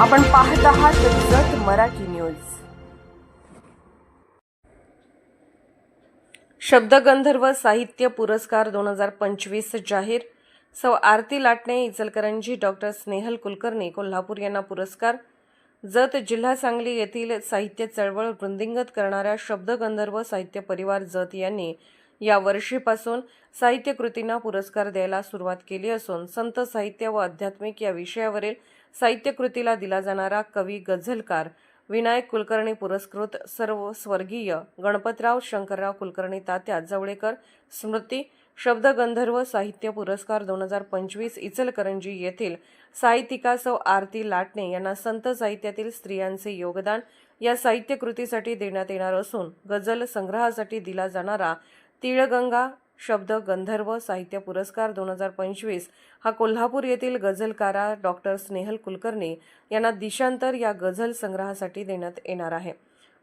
आपण पाहत आहात जत मराठी न्यूज. शब्दगंधर्व साहित्य पुरस्कार दोन हजार पंचवीस जाहीर. सौ आरती लाटणे इचलकरंजी डॉक्टर स्नेहल कुलकर्णी कोल्हापूर यांना पुरस्कार. जत जिल्हा सांगली येथील साहित्य चळवळ वृंदिंगत करणाऱ्या शब्दगंधर्व साहित्य परिवार जत यांनी या वर्षीपासून साहित्यकृतींना पुरस्कार द्यायला सुरुवात केली असून संत साहित्य व आध्यात्मिक या विषयावरील साहित्यकृतीला दिला जाणारा कवी गझलकार विनायक कुलकर्णी पुरस्कृत सर्व स्वर्गीय गणपतराव शंकरराव कुलकर्णी तात्या जवळेकर स्मृती शब्दगंधर्व साहित्य पुरस्कार दोन हजार पंचवीस इचलकरंजी येथील साहित्यिका सौ आरती लाटणे यांना संत साहित्यातील स्त्रियांचे योगदान या साहित्यकृतीसाठी देण्यात येणार असून गझल संग्रहासाठी दिला जाणारा तिळगंगा शब्द गंधर्व साहित्य पुरस्कार दोन हजार पंचवीस हा कोल्हापूर येथील गझलकारा डॉक्टर स्नेहल कुलकर्णी यांना दिशांतर या गझल संग्रहासाठी देण्यात येणार आहे.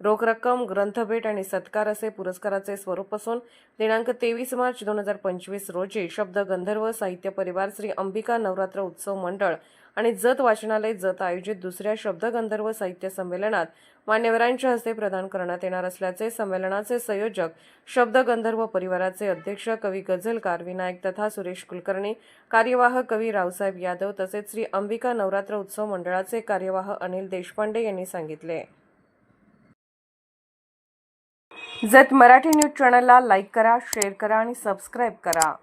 रोख रक्कम ग्रंथभेट आणि सत्कार असे पुरस्काराचे स्वरूप असून दिनांक तेवीस मार्च दोन हजार पंचवीस रोजी शब्द गंधर्व साहित्य परिवार श्री अंबिका नवरात्र उत्सव मंडळ आणि जत वाचनालय जत आयोजित दुसऱ्या शब्दगंधर्व साहित्य संमेलनात मान्यवरांच्या हस्ते प्रदान करण्यात येणार असल्याचे संमेलनाचे संयोजक शब्दगंधर्व परिवाराचे अध्यक्ष कवी गझलकार विनायक तथा सुरेश कुलकर्णी कार्यवाह कवी रावसाहेब यादव तसेच श्री अंबिका नवरात्र उत्सव मंडळाचे कार्यवाह अनिल देशपांडे यांनी सांगितले. जत मराठी न्यूज चॅनलला लाईक करा शेअर करा आणि सबस्क्राईब करा.